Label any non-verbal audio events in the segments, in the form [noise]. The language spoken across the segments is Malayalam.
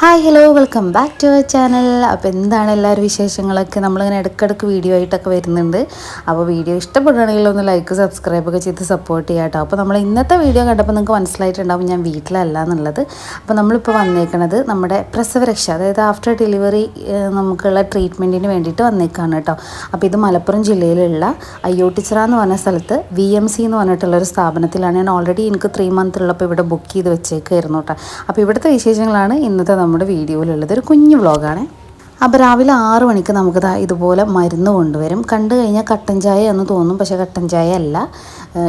Hi hello welcome back to our channel അപ്പോൾ എന്താണ് എല്ലാവരും വിശേഷങ്ങളൊക്കെ? നമ്മളിങ്ങനെ ഇടയ്ക്കിടയ്ക്ക് വീഡിയോ ആയിട്ടൊക്കെ വരുന്നുണ്ട്. അപ്പോൾ വീഡിയോ ഇഷ്ടപ്പെടുകയാണെങ്കിൽ ഒന്ന് ലൈക്ക് സബ്സ്ക്രൈബ് ഒക്കെ ചെയ്ത് സപ്പോർട്ട് ചെയ്യാം കേട്ടോ. അപ്പോൾ നമ്മൾ ഇന്നത്തെ വീഡിയോ കണ്ടപ്പോൾ നിങ്ങൾക്ക് മനസ്സിലായിട്ടുണ്ടാവും ഞാൻ വീട്ടിലല്ല എന്നുള്ളത്. അപ്പോൾ നമ്മളിപ്പോൾ വന്നേക്കണത് നമ്മുടെ പ്രസവരക്ഷ അതായത് ആഫ്റ്റർ ഡെലിവറി നമുക്കുള്ള ട്രീറ്റ്മെന്റിന് വേണ്ടിയിട്ട് വന്നേക്കാണ് കേട്ടോ. അപ്പോൾ ഇത് മലപ്പുറം ജില്ലയിലുള്ള അയ്യോട്ടിച്ചിറ എന്ന് പറഞ്ഞ സ്ഥലത്ത് വി എം സി എന്ന് പറഞ്ഞിട്ടുള്ള ഒരു സ്ഥാപനത്തിലാണ് ഞാൻ ഓൾറെഡി എനിക്ക് ത്രീ മന്ത് ഉള്ളപ്പോൾ ഇവിടെ ബുക്ക് ചെയ്ത് വെച്ചേക്കായിരുന്നു കേട്ടോ. അപ്പോൾ ഇവിടുത്തെ വിശേഷങ്ങളാണ് ഇന്നത്തെ നമ്മുടെ വീഡിയോയിലുള്ളത് ഒരു കുഞ്ഞു വ്ളോഗാണ്. അപ്പോൾ രാവിലെ ആറ് മണിക്ക് നമുക്ക് ഇതുപോലെ മരുന്ന് കൊണ്ടുവരും. കണ്ടു കഴിഞ്ഞാൽ കട്ടൻ ചായ എന്ന് തോന്നും പക്ഷേ കട്ടൻ ചായ അല്ല.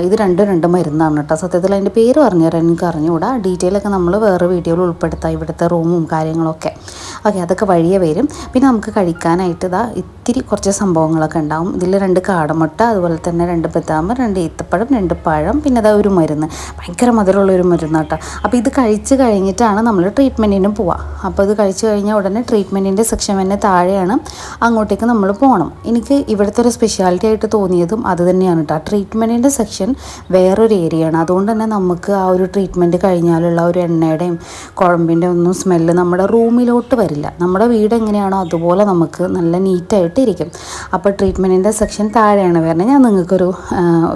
ഇത് രണ്ടും രണ്ട് മരുന്നാണ് കേട്ടോ. സത്യത്തിൽ അതിന്റെ പേര് പറഞ്ഞു തരാൻ എനിക്ക് അറിഞ്ഞുകൂടാ. ഡീറ്റെയിൽ ഒക്കെ നമ്മൾ വേറെ വീഡിയോയിൽ ഉൾപ്പെടുത്താം ഇവിടുത്തെ റൂമും കാര്യങ്ങളൊക്കെ. ഓക്കെ അതൊക്കെ വഴിയെ വരും. പിന്നെ നമുക്ക് കഴിക്കാനായിട്ട് ഇതാ ഇത്തിരി കുറച്ച് സംഭവങ്ങളൊക്കെ ഉണ്ടാവും. ഇതിൽ രണ്ട് കാടമുട്ട അതുപോലെ തന്നെ രണ്ട് ബദാം രണ്ട് ഈത്തപ്പഴം രണ്ട് പഴം പിന്നെ അതാ ഒരു മരുന്ന്. ഭയങ്കര മധുരമുള്ള ഒരു മരുന്ന് കേട്ടോ. അപ്പോൾ ഇത് കഴിച്ച് കഴിഞ്ഞിട്ടാണ് നമ്മൾ ട്രീറ്റ്മെന്റിന് പോവുക അപ്പോൾ ഇത് കഴിച്ച് കഴിഞ്ഞാൽ ഉടനെ ട്രീറ്റ്മെന്റിന്റെ സെക്ഷൻ തന്നെ താഴെയാണ് അങ്ങോട്ടേക്ക് നമ്മൾ പോകണം എനിക്ക് ഇവിടുത്തെ ഒരു സ്പെഷ്യാലിറ്റി ആയിട്ട് തോന്നിയതും അത് തന്നെയാണ് കേട്ടോ. ട്രീറ്റ്മെന്റിന്റെ സെക്ഷൻ വേറൊരു ഏരിയ ആണ് അതുകൊണ്ട് തന്നെ നമുക്ക് ആ ഒരു ട്രീറ്റ്മെന്റ് കഴിഞ്ഞാലുള്ള ഒരു എണ്ണയുടെയും കുഴമ്പിന്റെ ഒന്നും സ്മെല്ല് നമ്മുടെ റൂമിലോട്ട് വരില്ല. നമ്മുടെ വീട് എങ്ങനെയാണോ അതുപോലെ നമുക്ക് നല്ല നീറ്റായിട്ട് ഇരിക്കും. അപ്പോൾ ട്രീറ്റ്മെന്റിന്റെ സെക്ഷൻ താഴെയാണ് വരുന്നത്. ഞാൻ നിങ്ങൾക്കൊരു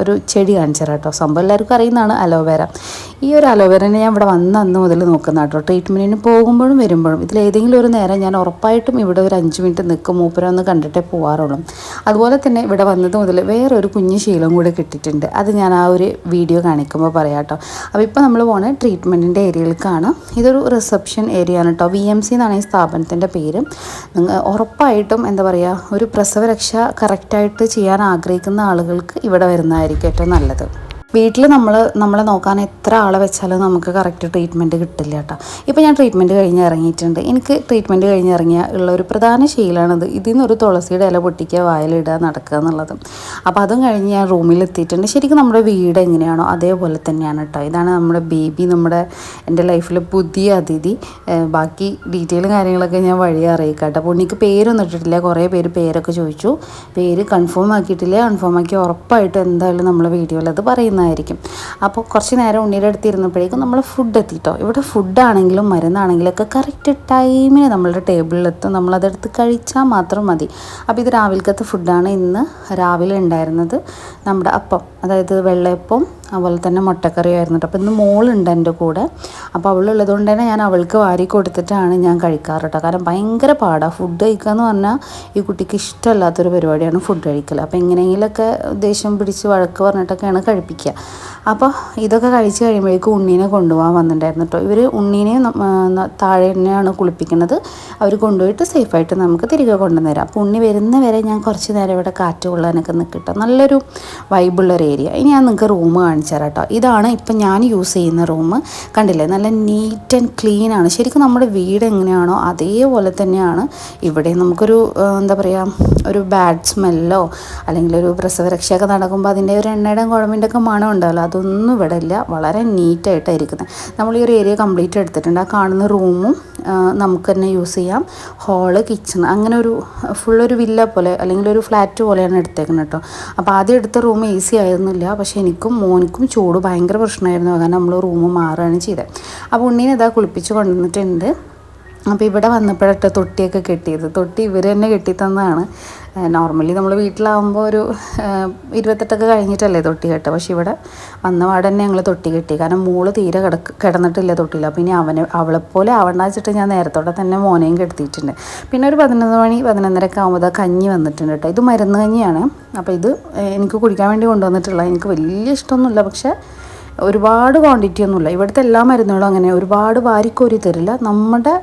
ഒരു ചെടി കാണിച്ചു തരാം കേട്ടോ. സംഭവം എല്ലാവർക്കും അറിയുന്നതാണ് അലോവേര. ഈ ഒരു അലോവേരനെ ഞാൻ ഇവിടെ വന്ന അന്ന് മുതൽ നോക്കുന്ന കേട്ടോ. ട്രീറ്റ്മെന്റിന് പോകുമ്പോഴും വരുമ്പോഴും ഇതിൽ ഏതെങ്കിലും ഒരു നേരം ഞാൻ ഉറപ്പായിട്ടും ഇവിടെ ഒരു അഞ്ച് മിനിറ്റ് നിൽക്കും. മൂപ്പര ഒന്ന് കണ്ടിട്ടേ പോകാറുള്ളൂ അതുപോലെ തന്നെ ഇവിടെ വന്നത് മുതൽ വേറൊരു കുഞ്ഞു ശീലം കൂടി കിട്ടിയിട്ടുണ്ട്. അത് ഞാൻ ആ ഒരു വീഡിയോ കാണിക്കുമ്പോൾ പറയാം കേട്ടോ അപ്പോൾ ഇപ്പോൾ നമ്മൾ പോണ ട്രീറ്റ്മെന്റിന്റെ ഏരിയയിലേക്കാണ് ഇതൊരു റിസപ്ഷൻ ഏരിയ ആണ് കേട്ടോ വി എം സി എന്നാണ് ഈ സ്ഥാപനത്തിന്റെ പേര്. നിങ്ങൾ ഉറപ്പായിട്ടും എന്താ പറയുക ഒരു പ്രസവരക്ഷ കറക്റ്റായിട്ട് ചെയ്യാൻ ആഗ്രഹിക്കുന്ന ആളുകൾക്ക് ഇവിടെ വരുന്നതായിരിക്കും ഏറ്റവും നല്ലത്. വീട്ടിൽ നമ്മൾ നമ്മളെ നോക്കാൻ എത്ര ആളെ വെച്ചാലും നമുക്ക് കറക്റ്റ് ട്രീറ്റ്മെന്റ് കിട്ടില്ല കേട്ടോ. ഇപ്പോൾ ഞാൻ ട്രീറ്റ്മെന്റ് കഴിഞ്ഞ് ഇറങ്ങിയിട്ടുണ്ട്. എനിക്ക് ട്രീറ്റ്മെന്റ് കഴിഞ്ഞ് ഇറങ്ങിയ ഉള്ള ഒരു പ്രധാന ശീലമാണിത് ഇതിൽ നിന്നൊരു തുളസിയുടെ ഇല പൊട്ടിക്കുക വായലിടുക നടക്കുക എന്നുള്ളത്. അപ്പോൾ അതും കഴിഞ്ഞ് ഞാൻ റൂമിൽ എത്തിയിട്ടുണ്ട്. ശരിക്കും നമ്മുടെ വീട് എങ്ങനെയാണോ അതേപോലെ തന്നെയാണ് കേട്ടോ. ഇതാണ് നമ്മുടെ ബേബി നമ്മുടെ എന്റെ ലൈഫിലെ പുതിയ അതിഥി. ബാക്കി ഡീറ്റെയിലും കാര്യങ്ങളൊക്കെ ഞാൻ വഴി അറിയിക്കാം കേട്ടോ. അപ്പോൾ എനിക്ക് പേരൊന്നും ഇട്ടിട്ടില്ല കുറേ പേര് പേരൊക്കെ ചോദിച്ചു. പേര് കൺഫേം ആക്കിയിട്ടില്ല. കൺഫേം ആക്കി ഉറപ്പായിട്ട് എന്തായാലും നമ്മൾ വീഡിയോയിൽ അത് പറയുന്നതായിരിക്കും അപ്പോൾ കുറച്ച് നേരം ഉണ്ണിയുടെ അടുത്ത് ഇരുന്നപ്പോഴേക്കും നമ്മൾ ഫുഡ് എത്തിട്ടോ. ഇവിടെ ഫുഡാണെങ്കിലും മരുന്നാണെങ്കിലും ഒക്കെ കറക്റ്റ് ടൈമിന് നമ്മളുടെ ടേബിളിലെത്തും നമ്മളതെടുത്ത് കഴിച്ചാൽ മാത്രം മതി. അപ്പോൾ ഇത് രാവിലത്തെ ഫുഡാണ് ഇന്ന് രാവിലെ ഉണ്ടായിരുന്നത്. നമ്മുടെ അപ്പം. അതായത് വെള്ളയപ്പം അതുപോലെ തന്നെ മുട്ടക്കറിയായിരുന്നു കേട്ടോ. അപ്പോൾ ഇന്ന് മോളുണ്ട് എന്റെ കൂടെ. അപ്പോൾ അവളുള്ളത് കൊണ്ട് തന്നെ ഞാൻ അവൾക്ക് വാരി കൊടുത്തിട്ടാണ് ഞാൻ കഴിക്കാറ് കേട്ടോ. കാരണം ഭയങ്കര പാടാണ് ഫുഡ് കഴിക്കുക എന്ന് പറഞ്ഞാൽ ഈ കുട്ടിക്ക് ഇഷ്ടമല്ലാത്തൊരു പരിപാടിയാണ് ഫുഡ് കഴിക്കൽ അപ്പോൾ എങ്ങനെയെങ്കിലൊക്കെ ദേഷ്യം പിടിച്ച് വഴക്ക് പറഞ്ഞിട്ടൊക്കെയാണ് കഴിപ്പിക്കുക അപ്പോൾ ഇതൊക്കെ കഴിച്ച് കഴിയുമ്പോഴേക്കും ഉണ്ണീനെ കൊണ്ടുപോകാൻ വന്നിട്ടുണ്ടായിരുന്നു കേട്ടോ. ഇവർ ഉണ്ണീനെ താഴെ തന്നെയാണ് കുളിപ്പിക്കുന്നത്. അവർ കൊണ്ടുപോയിട്ട് സേഫായിട്ട് നമുക്ക് തിരികെ കൊണ്ടുവന്നുതരാം അപ്പോൾ ഉണ്ണി വരുന്ന വരെ ഞാൻ കുറച്ച് നേരം ഇവിടെ കാറ്റ് കൊള്ളാനൊക്കെ നിൽക്കട്ടോ. നല്ലൊരു വൈബുള്ളൊരു ഏരിയ ഇനി ഞാൻ നിങ്ങൾക്ക് റൂം കാണിച്ചു തരാം കേട്ടോ ഇതാണ് ഇപ്പം ഞാൻ യൂസ് ചെയ്യുന്ന റൂം കണ്ടില്ലേ? നല്ല നീറ്റ് ആൻഡ് ക്ലീൻ ആണ്. ശരിക്കും നമ്മുടെ വീട് എങ്ങനെയാണോ അതേപോലെ തന്നെയാണ്. ഇവിടെ നമുക്കൊരു എന്താ പറയുക ഒരു ബാഡ് സ്മെല്ലോ അല്ലെങ്കിൽ ഒരു പ്രസവരക്ഷയൊക്കെ നടക്കുമ്പോൾ അതിന്റെ ഒരു എണ്ണയുടെ കുഴമ്പിന്റെ ഒക്കെ മണം ഉണ്ടാവില്ല അതൊന്നും ഇവിടെ ഇല്ല. വളരെ നീറ്റായിട്ടാണ് ഇരിക്കുന്നത്. നമ്മൾ ഈ ഒരു ഏരിയ കംപ്ലീറ്റ് എടുത്തിട്ടുണ്ട്. ആ കാണുന്ന റൂമും നമുക്ക് തന്നെ യൂസ് ചെയ്യാം. ഹോൾ കിച്ചൺ അങ്ങനെ ഒരു ഫുള്ളൊരു വില്ല പോലെ അല്ലെങ്കിൽ ഒരു ഫ്ലാറ്റ് പോലെയാണ് എടുത്തേക്കുന്നത് കേട്ടോ അപ്പോൾ ആദ്യം എടുത്ത റൂം എ സി ആയിരുന്നില്ല. പക്ഷേ എനിക്കും മോനിക്കും ചൂട് ഭയങ്കര പ്രശ്നമായിരുന്നു. കാരണം നമ്മൾ റൂം മാറുകയാണ് ചെയ്തത് അപ്പോൾ ഉണ്ണീനെ ഇതാ കുളിപ്പിച്ച് കൊണ്ടുവന്നിട്ടുണ്ട്. അപ്പോൾ ഇവിടെ വന്നപ്പോഴൊക്കെ തൊട്ടിയൊക്കെ കെട്ടിയത്. തൊട്ടി ഇവർ തന്നെ കെട്ടിത്തന്നതാണ്. നോർമലി നമ്മൾ വീട്ടിലാവുമ്പോൾ ഒരു ഇരുപത്തെട്ടൊക്കെ കഴിഞ്ഞിട്ടല്ലേ തൊട്ടി കെട്ടുക. പക്ഷെ ഇവിടെ വന്ന പാടെ തന്നെ ഞങ്ങൾ തൊട്ടി കെട്ടി. കാരണം മോൾ തീരെ കിടക്ക് കിടന്നിട്ടില്ല തൊട്ടിയില്ല അപ്പോൾ ഇനി അവനെ അവളെപ്പോലെ ആവണ്ട വെച്ചിട്ട് ഞാൻ നേരത്തോടെ തന്നെ മോനെയും കെടുത്തിയിട്ടുണ്ട് പിന്നെ ഒരു പതിനൊന്ന് മണി പതിനൊന്നരക്കെ ആകുമ്പോൾ കഞ്ഞി വന്നിട്ടുണ്ട് കേട്ടോ. ഇത് മരുന്ന് കഞ്ഞിയാണ്. അപ്പോൾ ഇത് എനിക്ക് കുടിക്കാൻ വേണ്ടി കൊണ്ടുവന്നിട്ടുള്ള എനിക്ക് വലിയ ഇഷ്ടമൊന്നുമില്ല. പക്ഷേ ഒരുപാട് ക്വാണ്ടിറ്റി ഒന്നുമില്ല. ഇവിടുത്തെ എല്ലാ മരുന്നുകളും അങ്ങനെ. ഒരുപാട് വാരിക്കോരി തരില്ല. നമ്മുടെ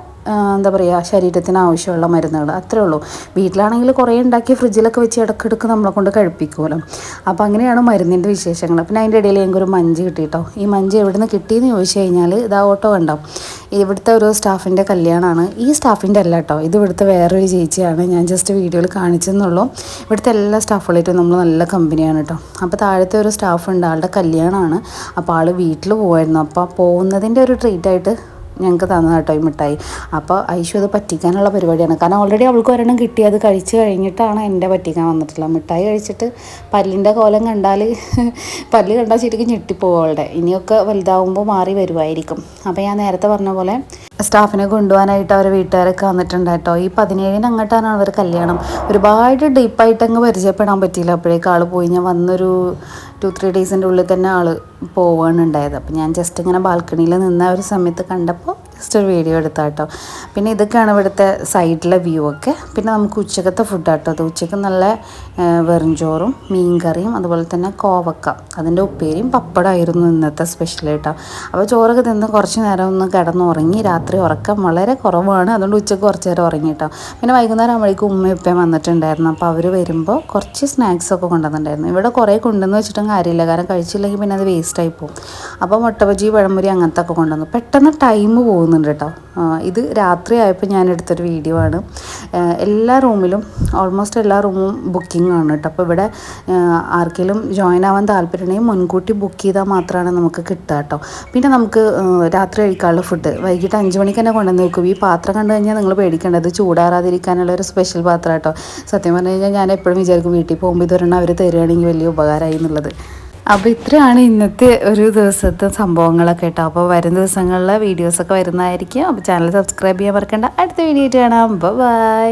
എന്താ പറയുക ശരീരത്തിന് ആവശ്യമുള്ള മരുന്നുകൾ അത്രേ ഉള്ളൂ. വീട്ടിലാണെങ്കിൽ കുറേ ഉണ്ടാക്കി ഫ്രിഡ്ജിലൊക്കെ വെച്ച് ഇടക്കിടക്ക് നമ്മളെ കൊണ്ട് കഴിപ്പിക്കുമല്ലോ. അപ്പോൾ അങ്ങനെയാണ് മരുന്നിന്റെ വിശേഷങ്ങൾ. പിന്നെ അതിന്റെ ഇടയിൽ എനിക്കൊരു മഞ്ച് കിട്ടിയിട്ടോ ഈ മഞ്ച് എവിടെ നിന്ന് കിട്ടിയെന്ന് ചോദിച്ചു കഴിഞ്ഞാൽ ഇതാ ഓട്ടോ കണ്ടോ? ഇവിടുത്തെ ഒരു സ്റ്റാഫിന്റെ കല്യാണമാണ്. ഈ സ്റ്റാഫിന്റെ അല്ല കേട്ടോ. ഇത് ഇവിടുത്തെ വേറൊരു ചേച്ചിയാണ്. ഞാൻ ജസ്റ്റ് വീഡിയോയിൽ കാണിച്ചെന്നുള്ളൂ. ഇവിടുത്തെ എല്ലാ സ്റ്റാഫുകളായിട്ടും നമ്മൾ നല്ല കമ്പനിയാണ് കേട്ടോ. അപ്പോൾ താഴത്തെ ഒരു സ്റ്റാഫ് ഉണ്ട് ആളുടെ കല്യാണമാണ്. അപ്പോൾ ആൾ വീട്ടിൽ പോകുമായിരുന്നു അപ്പോൾ പോകുന്നതിന്റെ ഒരു ട്രീറ്റായിട്ട് ഞങ്ങൾക്ക് തന്നത് കേട്ടോ ഈ മിഠായി. അപ്പോൾ ഐശു അത് പറ്റിക്കാനുള്ള പരിപാടിയാണ്. കാരണം ഓൾറെഡി അവൾക്ക് ഒരെണ്ണം കിട്ടി. അത് കഴിച്ച് കഴിഞ്ഞിട്ടാണ് എന്റെ പറ്റിക്കാൻ വന്നിട്ടുള്ളത്. മിഠായി കഴിച്ചിട്ട് പല്ലിന്റെ കോലം കണ്ടാൽ [laughs] പല്ല് കണ്ടാൽ ശരിക്കും ഞെട്ടിപ്പോവും അവളുടെ. ഇനിയൊക്കെ വലുതാവുമ്പോൾ മാറി വരുമായിരിക്കും അപ്പോൾ ഞാൻ നേരത്തെ പറഞ്ഞ പോലെ സ്റ്റാഫിനെ കൊണ്ടുപോകാനായിട്ട് അവർ വീട്ടുകാരൊക്കെ വന്നിട്ടുണ്ട് കേട്ടോ. ഈ പതിനേഴിന് അങ്ങോട്ടാണ് അവർ കല്യാണം. ഒരുപാട് ഡീപ്പായിട്ട് അങ്ങ് പരിചയപ്പെടാൻ പറ്റിയില്ല. അപ്പോഴേക്കും ആൾ പോയി. ഞാൻ വന്നൊരു ടു ത്രീ ഡേയ്സിന്റെ ഉള്ളിൽ തന്നെ ആൾ പോവുകയാണ് ഉണ്ടായത്. അപ്പോൾ ഞാൻ ജസ്റ്റ് ഇങ്ങനെ ബാൽക്കണിയിൽ നിന്ന ഒരു സമയത്ത് കണ്ടപ്പോൾ ജസ്റ്റ് ഒരു വീഡിയോ എടുത്താൽ കേട്ടോ പിന്നെ ഇതൊക്കെയാണ് ഇവിടുത്തെ സൈഡിലെ വ്യൂ ഒക്കെ. പിന്നെ നമുക്ക് ഉച്ചക്കത്തെ ഫുഡ് കേട്ടോ അത് ഉച്ചയ്ക്ക് നല്ല ആ, മീൻ കറിയും അതുപോലെ തന്നെ കോവക്ക. അതിന്റെ ഉപ്പേരിയും പപ്പടമായിരുന്നു ഇന്നത്തെ സ്പെഷ്യൽ കേട്ടോ അപ്പോൾ ചോറൊക്കെ തിന്ന് കുറച്ച് നേരം ഒന്ന് കിടന്നുറങ്ങി രാത്രി ഉറക്കം വളരെ കുറവാണ്. അതുകൊണ്ട് ഉച്ചയ്ക്ക് കുറച്ച് നേരം ഉറങ്ങി കേട്ടോ പിന്നെ വൈകുന്നേരം ആകുമ്പോഴേക്കും ഉമ്മയും ഉപ്പയും വന്നിട്ടുണ്ടായിരുന്നു. അപ്പോൾ അവർ വരുമ്പോൾ കുറച്ച് സ്നാക്സ് ഒക്കെ കൊണ്ടുവന്നിട്ടുണ്ടായിരുന്നു. ഇവിടെ കുറേ കൊണ്ടുവന്ന് വെച്ചിട്ടും കാര്യമില്ല. കാരണം കഴിച്ചില്ലെങ്കിൽ പിന്നെ അത് വേസ്റ്റായി പോകും. അപ്പോൾ മുട്ട ബജി പഴംപൊരി അങ്ങനത്തെ ഒക്കെ കൊണ്ടുവന്നു. പെട്ടെന്ന് ടൈം പോകുന്നുണ്ട് കേട്ടോ. ഇത് രാത്രി ആയപ്പോൾ ഞാൻ എടുത്തൊരു വീഡിയോ ആണ്. എല്ലാ റൂമിലും ഓൾമോസ്റ്റ് എല്ലാ റൂമും ബുക്കിംഗ് ആണ് കേട്ടോ. അപ്പോൾ ഇവിടെ ആർക്കെങ്കിലും ജോയിൻ ആവാൻ താല്പര്യമുണ്ടെങ്കിൽ മുൻകൂട്ടി ബുക്ക് ചെയ്താൽ മാത്രമാണ് നമുക്ക് കിട്ടുക കേട്ടോ. പിന്നെ നമുക്ക് രാത്രി കഴിക്കാനുള്ള ഫുഡ് വൈകിട്ട് അഞ്ച് മണിക്ക് തന്നെ കൊണ്ടുവന്ന് വെക്കും. ഈ പാത്രം കണ്ടു കഴിഞ്ഞാൽ നിങ്ങൾ പേടിക്കേണ്ടത് ചൂടാറാതിരിക്കാനുള്ള ഒരു സ്പെഷ്യൽ പാത്രം കേട്ടോ. സത്യം പറഞ്ഞു കഴിഞ്ഞാൽ ഞാൻ എപ്പോഴും വിചാരിക്കും വീട്ടിൽ പോകുമ്പോൾ ഇതൊരെണ്ണം അവർ തരികയാണെങ്കിൽ വലിയ ഉപകാരമായി എന്നുള്ളത്. അപ്പോൾ ഇത്രയാണ് ഇന്നത്തെ ഒരു ദിവസത്തെ സംഭവങ്ങളൊക്കെ കേട്ടോ. അപ്പോൾ വരും ദിവസങ്ങളിലെ വീഡിയോസൊക്കെ വരുന്നതായിരിക്കും. അപ്പോൾ ചാനൽ സബ്സ്ക്രൈബ് ചെയ്യാൻ മറക്കണ്ട. അടുത്ത വീഡിയോ ആയിട്ട് കാണാം. ബൈ